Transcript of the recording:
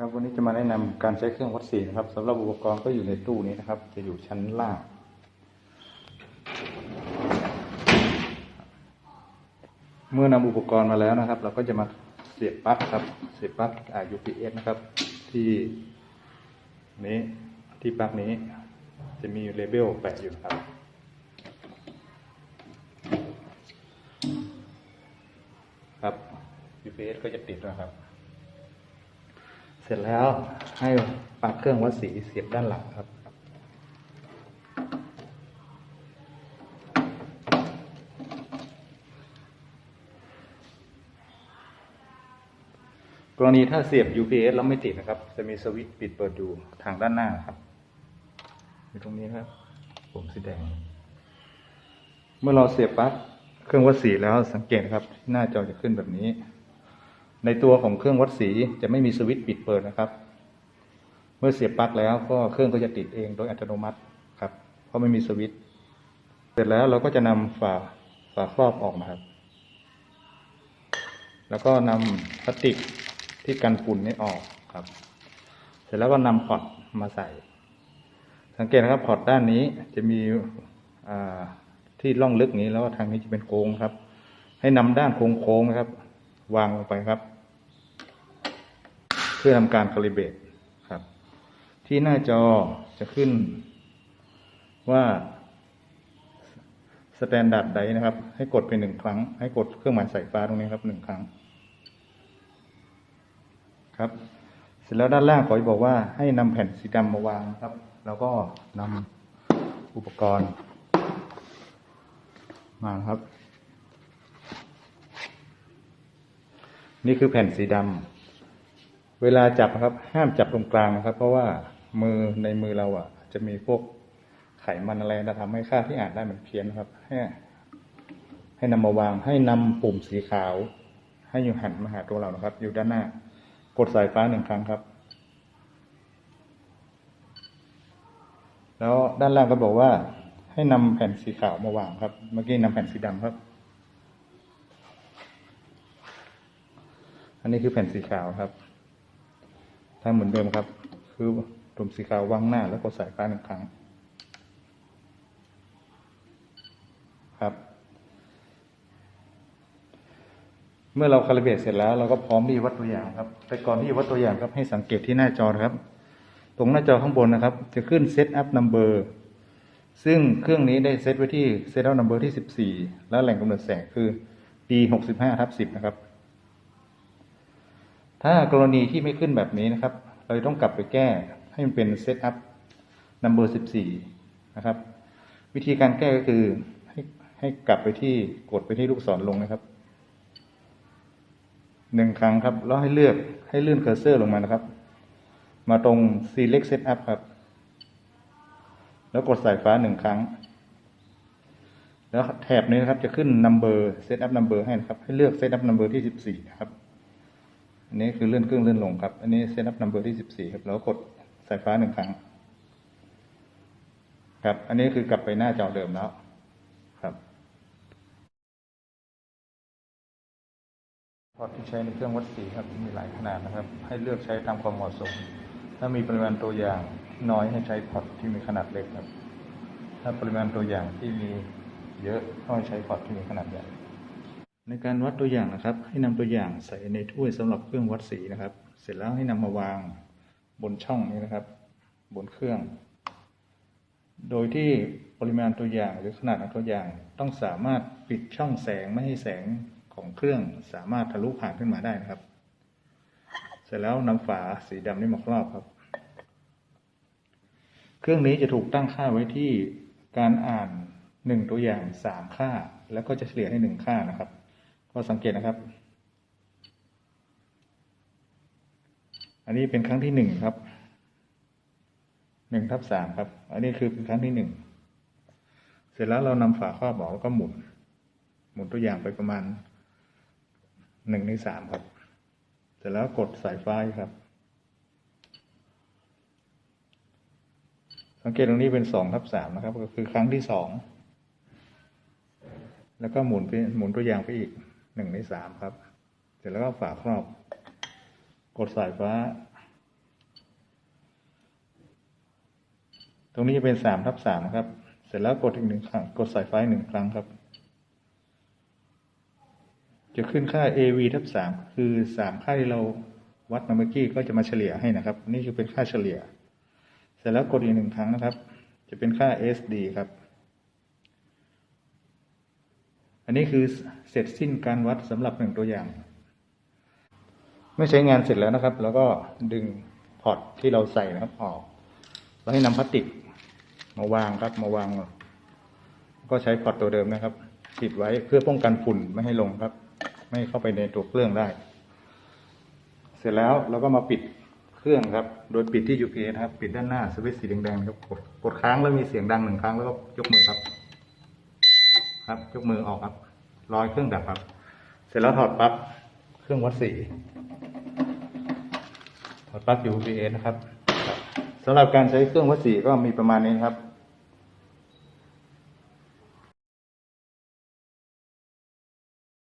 ครับวันนี้จะมาแนะนำการใช้เครื่องวัดสีนะครับสำหรับอุปกรณ์ก็อยู่ในตู้นี้นะครับ จะอยู่ชั้นล่างเมื่อนำอุปกรณ์มาแล้วนะครับ เราก็จะมาเสียบปลั๊กครับ เสียบปลั๊กอ่า UPS นะครับ ที่นี้ที่ปลั๊กนี้ จะมีเลเบลแปะอยู่ครับครับ UPS ก็จะติดนะครับ เสร็จแล้วให้ปักเครื่องวัดสีเสียบด้านหลังครับ กรณีถ้าเสียบ UPS แล้วไม่ติดนะครับ จะมีสวิตช์ปิดเปิดอยู่ทางด้านหน้าครับอยู่ตรงนี้ครับปุ่มสีแดง เมื่อเราเสียบปลั๊กเครื่องวัดสีแล้วสังเกตนะครับ หน้าจอจะขึ้นแบบนี้ ในตัวของเครื่องวัดสีจะไม่มีสวิตช์ปิดเปิดนะครับ เมื่อเสียบปลั๊กแล้วก็เครื่องก็จะติดเองโดยอัตโนมัติครับ เพราะไม่มีสวิตช์เสร็จแล้วเราก็จะนำฝาฝาครอบออกนะครับ แล้วก็นำพลาสติกที่กันฝุ่นนี้ออกครับ เสร็จแล้วก็นำพอร์ตมาใส่ สังเกตนะครับพอร์ตด้านนี้จะมีที่ร่องลึกนี้แล้วทางนี้จะเป็นโค้งครับ ให้นำด้านโค้งๆนะครับ วางลงไปครับ พื่อทำการคาลิเบตครับ ที่หน้าจอจะขึ้นว่าสแตนดาร์ดใดนะครับ ให้กดไปหนึ่งครั้ง ให้กดเครื่องหมายสายฟ้าตรงนี้ครับหนึ่งครั้ง ครับ เสร็จแล้วด้านล่างขอจะบอกว่าให้นำแผ่นสีดำมาวางครับ แล้วก็นำอุปกรณ์ มาครับ นี่คือแผ่นสีดำ เวลาจับนะครับ ห้ามจับตรงกลางนะครับ เพราะว่ามือในมือเราอะ จะมีพวกไขมันอะไรนะทำให้ค่าที่อ่านได้มันเพี้ยนนะครับ ให้ให้นำมาวาง ให้นำปุ่มสีขาว ให้อยู่หันมาหาตัวเรานะครับ อยู่ด้านหน้า กดสายฟ้าหนึ่งครั้งครับ แล้วด้านล่างก็บอกว่า ให้นำแผ่นสีขาวมาวางครับ เมื่อกี้นำแผ่นสีดำครับ อันนี้คือแผ่นสีขาวครับ ทำเหมือนเดิมครับ คือตุ่มสีขาววางหน้าแล้วกดสายฟ้าหนึ่งครั้ง ครับ เมื่อเราคาลิเบตเสร็จแล้วเราก็พร้อมที่วัดตัวอย่างครับ แต่ก่อนที่จะวัดตัวอย่างครับให้สังเกตที่หน้าจอครับ ตรงหน้าจอข้างบนนะครับ จะขึ้น Set Up Number ซึ่งเครื่องนี้ได้เซตไว้ที่ Set Up Number ที่ 14 และแหล่งกำเนิดแสงคือ P 65 ทับ10 นะครับ ถ้ากรณีที่ไม่ขึ้นแบบนี้นะครับ เราต้องกลับไปแก้ให้มันเป็น Set Up Number 14นะครับ วิธีการแก้ก็คือให้ให้กลับไปที่กดไปที่ลูกศรลงนะครับหนึ่งครั้งครับ แล้วให้เลือกให้เลื่อนเคอร์เซอร์ลงมานะครับ มาตรง select setup ครับ แล้วกดสายฟ้าหนึ่งครั้ง แล้วแถบนี้นะครับจะขึ้น number setup number ให้นะครับ ให้เลือก setup number ที่สิบสี่นะครับ อันนี้คือเลื่อนเครื่องเลื่อนลงครับ อันนี้ setup number ที่สิบสี่ครับ แล้วกดสายฟ้าหนึ่งครั้ง ครับ อันนี้คือกลับไปหน้าจอเดิมแล้วครับพอร์ตที่ใช้ในเครื่องวัดสีครับมีหลายขนาดนะครับ ให้เลือกใช้ตามความเหมาะสม ถ้ามีปริมาณตัวอย่างน้อยให้ใช้พอร์ตที่มีขนาดเล็กครับ ถ้าปริมาณตัวอย่างที่มีเยอะก็ให้ใช้พอร์ตที่มีขนาดใหญ่ ในการวัดตัวอย่างนะครับ ให้นำตัวอย่างใส่ในถ้วยสำหรับเครื่องวัดสีนะครับ เสร็จแล้วให้นำมาวางบนช่องนี้นะครับ บนเครื่อง โดยที่ปริมาณตัวอย่างหรือขนาดของตัวอย่าง ต้องสามารถปิดช่องแสงไม่ให้แสงของเครื่องสามารถทะลุผ่านขึ้นมาได้นะครับ เสร็จแล้วนำฝาสีดำนี้มาครอบครับ เครื่องนี้จะถูกตั้งค่าไว้ที่การอ่านหนึ่งตัวอย่างสามค่า แล้วก็จะเฉลี่ยให้หนึ่งค่านะครับ ก็สังเกตนะครับ อันนี้เป็นครั้งที่หนึ่งครับหนึ่งทับสามครับ อันนี้คือเป็นครั้งที่หนึ่งเสร็จแล้วเรานำฝาครอบออกแล้วก็หมุน หมุนตัวอย่างไปประมาณหนึ่งในสามครับ เสร็จแล้วกดสายไฟครับ สังเกตตรงนี้เป็นสองทับสามนะครับ ก็คือครั้งที่สองแล้วก็หมุนไปหมุนตัวอย่างไปอีก หนึ่งในสามครับ เสร็จแล้วก็ฝาครอบ กดสายฟ้า ตรงนี้จะเป็นสามทับสามครับ เสร็จแล้วกดอีกหนึ่งครั้ง กดสายไฟหนึ่งครั้งครับ จะขึ้นค่า AV ทับสามคือสามค่าที่เราวัดมาเมื่อกี้ก็จะมาเฉลี่ยให้นะครับ นี่คือเป็นค่าเฉลี่ย เสร็จแล้วกดอีกหนึ่งครั้งนะครับ จะเป็นค่า SD ครับ อันนี้คือเสร็จสิ้นการวัดสำหรับหนึ่งตัวอย่างเมื่อใช้งานเสร็จแล้วนะครับ แล้วก็ดึงพอร์ตที่เราใส่นะครับออกแล้วให้นำพลาสติก มาวางครับมาวางก็ใช้พอร์ตตัวเดิมนะครับติดไว้เพื่อป้องกันฝุ่นไม่ให้ลงครับ ไม่เข้าไปในตัวเครื่องได้ เสร็จแล้วเราก็มาปิดเครื่องครับ โดยปิดที่ UPS นะครับ ปิดด้านหน้าสวิตช์สีแดงๆครับกดกดค้างแล้วมีเสียงดังหนึ่งครั้งแล้วก็ยกมือครับ ครับยกมือออกครับรอยเครื่องดับครับ เสร็จแล้วถอดปลั๊กเครื่องวัดสีถอดปลั๊ก UPS นะครับสำหรับการใช้เครื่องวัดสีก็มีประมาณนี้ครับ